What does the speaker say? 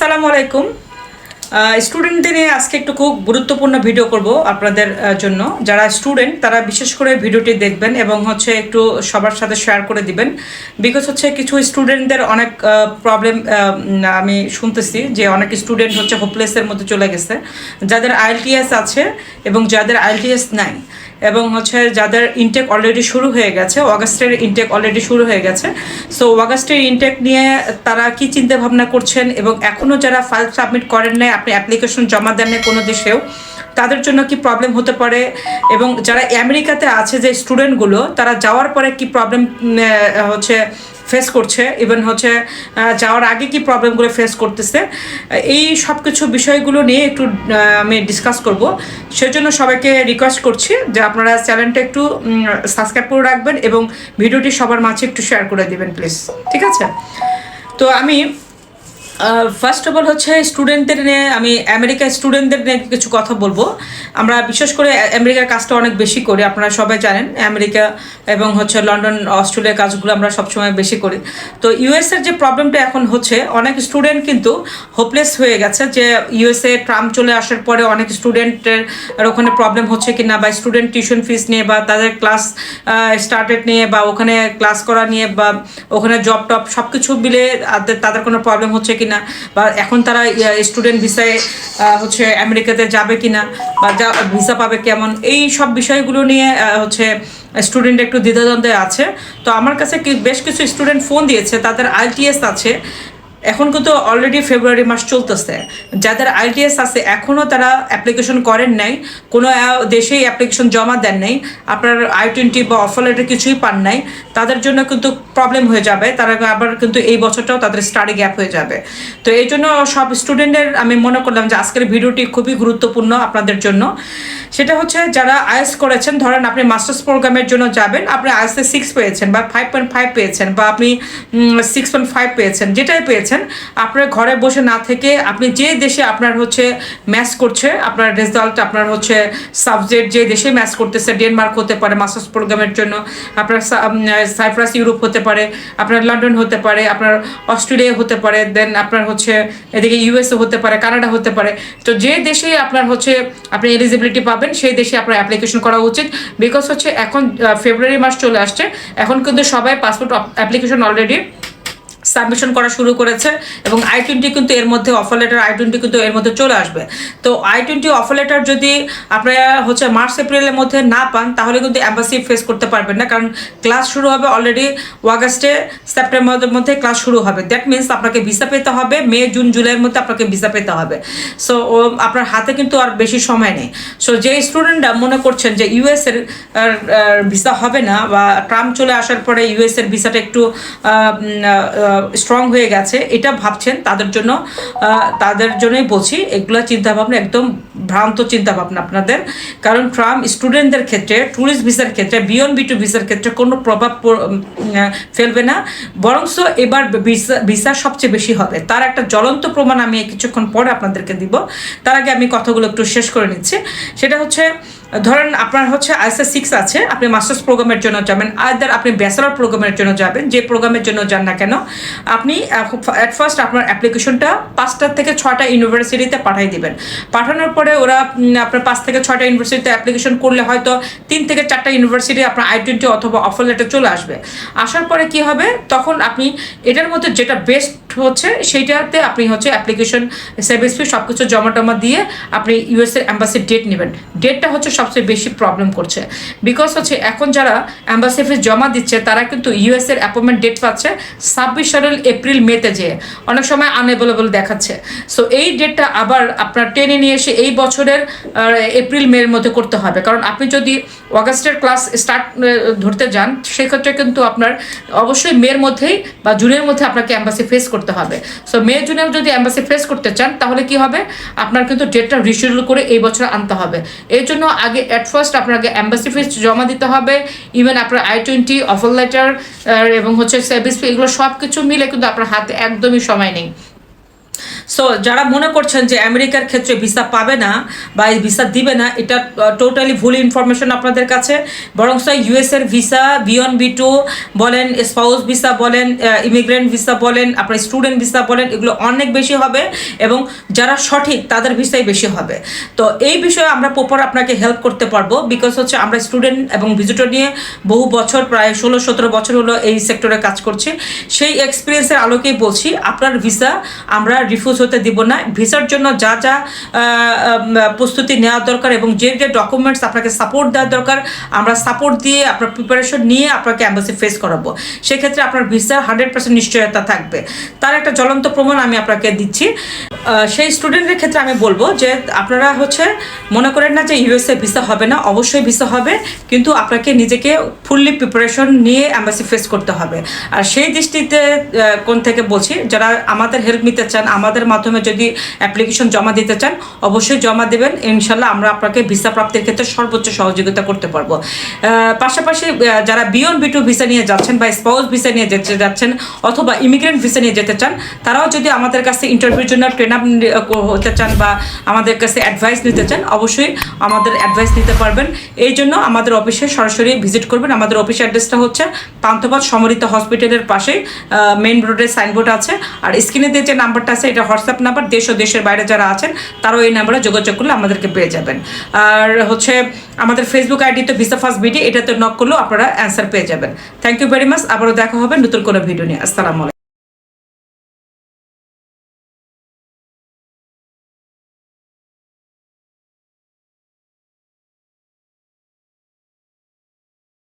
আসসালামু আলাইকুম। স্টুডেন্টদের নিয়ে আজকে একটু খুব গুরুত্বপূর্ণ ভিডিও করব আপনাদের জন্য। যারা স্টুডেন্ট তারা বিশেষ করে ভিডিওটি দেখবেন এবং হচ্ছে একটু সবার সাথে শেয়ার করে দিবেন। বিকজ হচ্ছে কিছু স্টুডেন্টদের অনেক প্রবলেম আমি শুনতেছি যে অনেক স্টুডেন্ট হচ্ছে হোপলেসের মধ্যে চলে গেছে। যাদের আইএলটিএস আছে এবং যাদের আইএলটিএস নাই। এবং হচ্ছে যাদের ইনটেক অলরেডি শুরু হয়ে গেছে, অগাস্টের ইনটেক অলরেডি শুরু হয়ে গেছে। সো অগাস্টের ইনটেক নিয়ে তারা কি চিন্তা ভাবনা করছেন এবং এখনও যারা ফাইল সাবমিট করেন নাই, আপনি অ্যাপ্লিকেশন জমা দেন কোনো দেশেও তাদের জন্য কি প্রবলেম হতে পারে? এবং যারা আমেরিকাতে আছে যে স্টুডেন্টগুলো তারা যাওয়ার পরে কি প্রবলেম হচ্ছে ফেস করছে? ইভেন হচ্ছে যাওয়ার আগে কি প্রবলেমগুলো ফেস করতেছে? এই সব কিছু বিষয়গুলো নিয়ে একটু আমি ডিসকাস করব। সেজন্য সবাইকে রিকোয়েস্ট করছি যে আপনারা চ্যানেলটা একটু সাবস্ক্রাইব করে রাখবেন এবং ভিডিওটি সবার মাঝে একটু শেয়ার করে দেবেন প্লিজ ঠিক আছে? তো আমি ফার্স্ট অফ অল হচ্ছে স্টুডেন্টদের নিয়ে, আমি আমেরিকা স্টুডেন্টদের নিয়ে কিছু কথা বলব। আমরা বিশেষ করে আমেরিকার কাজটা অনেক বেশি করি, আপনারা সবাই জানেন। আমেরিকা এবং হচ্ছে লন্ডন অস্ট্রেলিয়ার কাজগুলো আমরা সবসময় বেশি করি। তো ইউএসের যে প্রবলেমটা এখন হচ্ছে, অনেক স্টুডেন্ট কিন্তু হোপলেস হয়ে গেছে যে ইউএসএ ট্রাম্প চলে আসার পরে অনেক স্টুডেন্টের ওখানে প্রবলেম হচ্ছে কি না বা স্টুডেন্ট টিউশন ফিস নিয়ে বা তাদের ক্লাস স্টার্টেড নিয়ে বা ওখানে ক্লাস করা নিয়ে বা ওখানে জব টপ সব কিছু মিলে তাদের কোনো প্রবলেম হচ্ছে কি না বা এখন তারা স্টুডেন্ট ভিসায় হচ্ছে আমেরিকাতে যাবে কিনা, বা যা ভিসা পাবে কেমন, এই সব বিষয়গুলো নিয়ে হচ্ছে স্টুডেন্ট একটু দ্বিধাদ্বন্দ্বে আছে। তো আমার কাছে বেশ কিছু স্টুডেন্ট ফোন দিয়েছে, তাদের আইটিএস আছে এখন কিন্তু অলরেডি ফেব্রুয়ারি মাস চলতেছে। যাদের আইটিএস আছে এখনও তারা অ্যাপ্লিকেশন করেন নাই, কোনো দেশেই অ্যাপ্লিকেশন জমা দেন নাই, আপনার আই টোয়েন্টি বা অফার লেটার কিছুই পান নাই, তাদের জন্য কিন্তু প্রবলেম হয়ে যাবে, তারা আবার কিন্তু এই বছরটাও তাদের স্টাডি গ্যাপ হয়ে যাবে। তো এই জন্য সব স্টুডেন্টের আমি মনে করলাম যে আজকের ভিডিওটি খুবই গুরুত্বপূর্ণ আপনাদের জন্য। সেটা হচ্ছে যারা আইএস করেছেন, ধরেন আপনি মাস্টার্স প্রোগ্রামের জন্য যাবেন, আপনি আইএসএ সিক্স পেয়েছেন বা ফাইভ পয়েন্ট ফাইভ পেয়েছেন বা আপনি সিক্স পয়েন্ট ফাইভ পেয়েছেন, যেটাই পেয়েছেন আপনার ঘরে বসে না থেকে আপনি যে দেশে আপনার হচ্ছে ম্যাচ করছে, আপনার রেজাল্ট আপনার হচ্ছে সাবজেক্ট যে দেশে ম্যাচ করতেছে ডেনমার্ক হতে পারে মাস্টার্স প্রোগ্রামের জন্য, আপনার সাইপ্রাস ইউরোপ হতে পারে, আপনার লন্ডন হতে পারে, আপনার অস্ট্রেলিয়া হতে পারে দেন আপনার হচ্ছে এদিকে ইউএসএ হতে পারে কানাডা হতে পারে। তো যে দেশে আপনার হচ্ছে আপনি এলিজিবিলিটি পাবেন, সেই দেশে আপনার অ্যাপ্লিকেশন করা উচিত। বিকজ হচ্ছে এখন ফেব্রুয়ারি মাস চলে আসছে, এখন কিন্তু সবাই পাসপোর্ট অ্যাপ্লিকেশন অলরেডি সাবমিশন করা শুরু করেছে এবং আই টোয়েন্টি কিন্তু এর মধ্যে অফার লেটার আই টোয়েন্টি কিন্তু এর মধ্যে চলে আসবে। তো আই টোয়েন্টি অফার লেটার যদি আপনারা হচ্ছে মার্চ এপ্রিলের মধ্যে না পান, তাহলে কিন্তু অ্যাম্বাসি ফেস করতে পারবেন না। কারণ ক্লাস শুরু হবে অলরেডি অগাস্টে সেপ্টেম্বরের মধ্যে ক্লাস শুরু হবে। দ্যাট মিনস আপনাকে ভিসা পেতে হবে। মে জুন জুলাইয়ের মধ্যে আপনাকে ভিসা পেতে হবে। সো আপনার হাতে কিন্তু আর বেশি সময় নেই। সো যে স্টুডেন্টরা মনে করছেন যে ইউএস এর ভিসা হবে না বা ট্রাম্প চলে আসার পরে ইউএস এর ভিসাটা একটু স্ট্রং হয়ে গেছে, এটা ভাবছেন তাদের জন্য তাদের জন্যই বলছি, এগুলো চিন্তাভাবনা একদম ভ্রান্ত চিন্তাভাবনা আপনাদের। কারণ ট্রাম্প স্টুডেন্টদের ক্ষেত্রে, ট্যুরিস্ট ভিসার ক্ষেত্রে বিয়ন বি টু ভিসার ক্ষেত্রে কোনো প্রভাব ফেলবে না। বরংস এবার ভিসা ভিসা সবচেয়ে বেশি হবে। তার একটা জ্বলন্ত প্রমাণ আমি কিছুক্ষণ পরে আপনাদেরকে দিব। তার আগে আমি কথাগুলো একটু শেষ করে নিচ্ছি। সেটা হচ্ছে ধরেন আপনার হচ্ছে আইসএস সিক্স আছে, আপনি মাস্টার্স প্রোগ্রামের জন্য যাবেন আদার আপনি ব্যাচেলার প্রোগ্রামের জন্য যাবেন, যে প্রোগ্রামের জন্য যান না কেন, আপনি অ্যাট ফার্স্ট আপনার অ্যাপ্লিকেশনটা পাঁচটা থেকে ছটা ইউনিভার্সিটিতে পাঠিয়ে দিবেন। পাঠানোর পরে ওরা আপনার পাঁচ থেকে ছটা ইউনিভার্সিটিতে অ্যাপ্লিকেশন করলে হয়তো তিন থেকে চারটা ইউনিভার্সিটি আপনার আই টোয়েন্টি অথবা অফার লেটার চলে আসবে। আসার পরে কি হবে? তখন আপনি এটার মধ্যে যেটা বেস্ট হচ্ছে, সেইটাতে আপনি হচ্ছে অ্যাপ্লিকেশন সার্ভিস ফি সব কিছু জমা টমা দিয়ে আপনি ইউএসএ অ্যাম্বাসির ডেট নেবেন। ডেটটা হচ্ছে সবচেয়ে বেশি প্রবলেম করছে। বিকজ হচ্ছে এখন যারা অ্যাম্বাসি ফিস জমা দিচ্ছে, তারা কিন্তু ইউএস এর অ্যাপয়েন্টমেন্ট ডেট পাচ্ছে ছাব্বিশ সালের এপ্রিল মেতে যেয়ে। অনেক সময় আনএভেলেবল দেখাচ্ছে। সো এই ডেটটা আবার আপনার টেনে নিয়ে এসে এই বছরের এপ্রিল, মের মধ্যে করতে হবে। কারণ আপনি যদি অগাস্টের ক্লাস স্টার্ট ধরতে যান, সেক্ষেত্রে কিন্তু আপনার অবশ্যই মের মধ্যেই বা জুনের মধ্যে আপনাকে অ্যাম্বাসি ফেস করতে হবে। সো মে জুনেও যদি অ্যাম্বাসি ফেস করতে চান, তাহলে কি হবে? আপনার কিন্তু ডেটটা রিশিডিউল করে এই বছর আনতে হবে। এই জন্য আগে অ্যাট ফার্স্ট আপনাকে অ্যাম্বাসি ফিস জমা দিতে হবে ইভেন আপনার আই টোয়েন্টি অফার লেটার এবং হচ্ছে সার্ভিস ফি এগুলো সব কিছু মিলে কিন্তু আপনার হাতে একদমই সময় নেই। সো যারা মনে করছেন যে আমেরিকার ক্ষেত্রে ভিসা পাবে না বা এই ভিসা দিবে না, এটা টোটালি ভুল ইনফরমেশন আপনাদের কাছে। বরং ইউএস এর visa B one B two বলেন স্পাউস ভিসা বলেন ইমিগ্রেন্ট ভিসা বলেন, আপনার স্টুডেন্ট ভিসা বলেন, এগুলো অনেক বেশি হবে এবং যারা সঠিক তাদের ভিসাই বেশি হবে। তো এই বিষয়ে আমরা প্রপার আপনাকে হেল্প করতে পারব বিকজ হচ্ছে আমরা স্টুডেন্ট এবং ভিজিটর নিয়ে বহু বছর, প্রায় ষোলো, সতেরো বছর হলো এই সেক্টরে কাজ করছি। সেই এক্সপিরিয়েন্সের আলোকেই বলছি, আপনার ভিসা আমরা রিফিউজ হতে দিব না। ভিসার জন্য যা যা প্রস্তুতি নেওয়া দরকার এবং যে যে ডকুমেন্টস আপনাকে সাপোর্ট দেওয়া দরকার, আমরা সাপোর্ট দিয়ে আপনার প্রিপারেশন নিয়ে আপনাকে অ্যাম্বাসি ফেস করাবো। সেক্ষেত্রে আপনার ভিসা হান্ড্রেড পার্সেন্ট নিশ্চয়তা থাকবে। তার একটা জ্বলন্ত প্রমাণ আমি আপনাকে দিচ্ছি। সেই স্টুডেন্টের ক্ষেত্রে আমি বলব যে আপনারা হচ্ছে মনে করেন না যে ইউএসএ ভিসা হবে না, অবশ্যই ভিসা হবে, কিন্তু আপনাকে নিজেকে ফুললি প্রিপারেশন নিয়ে অ্যাম্বাসি ফেস করতে হবে। আর সেই দৃষ্টিতে কোন থেকে বলছি, যারা আমাদের হেল্প নিতে চান, আমাদের মাধ্যমে যদি অ্যাপ্লিকেশন জমা দিতে চান, অবশ্যই জমা দেবেন। ইনশাল্লাহ আমরা আপনাকে ভিসা প্রাপ্তির ক্ষেত্রে সর্বোচ্চ সহযোগিতা করতে পারব। পাশাপাশি যারা বিয়ন বি টু ভিসা নিয়ে যাচ্ছেন বা স্পাউস ভিসা নিয়ে যেতে যাচ্ছেন অথবা ইমিগ্রেন্ট ভিসা নিয়ে যেতে চান, তারাও যদি আমাদের কাছে ইন্টারভিউর জন্য ট্রেন আপ হতে চান বা আমাদের কাছে অ্যাডভাইস নিতে চান, অবশ্যই আমাদের অ্যাডভাইস নিতে পারবেন। এই জন্য আমাদের অফিসে সরাসরি ভিজিট করবেন। আমাদের অফিস অ্যাড্রেসটা হচ্ছে পান্থপথ সমরিত হসপিটালের পাশেই মেইন রোডের সাইনবোর্ড আছে। আর স্ক্রিনে দিয়ে যে নাম্বারটা আছে, এটা হোয়াটসঅ্যাপ নাম্বার দেশ ও দেশের বাইরে যারা আছেন, তারাও এই নাম্বারে যোগাযোগ করলে আমাদেরকে পেয়ে যাবেন। আর হচ্ছে, আমাদের ফেসবুক আইডি তো ভিসা ফার্স্ট বিডি এটাতে নক করলেও আপনারা অ্যান্সার পেয়ে যাবেন। থ্যাংক ইউ ভেরি মাচ আবারও দেখা হবে নতুন কোনো ভিডিও নিয়ে। আসসালামু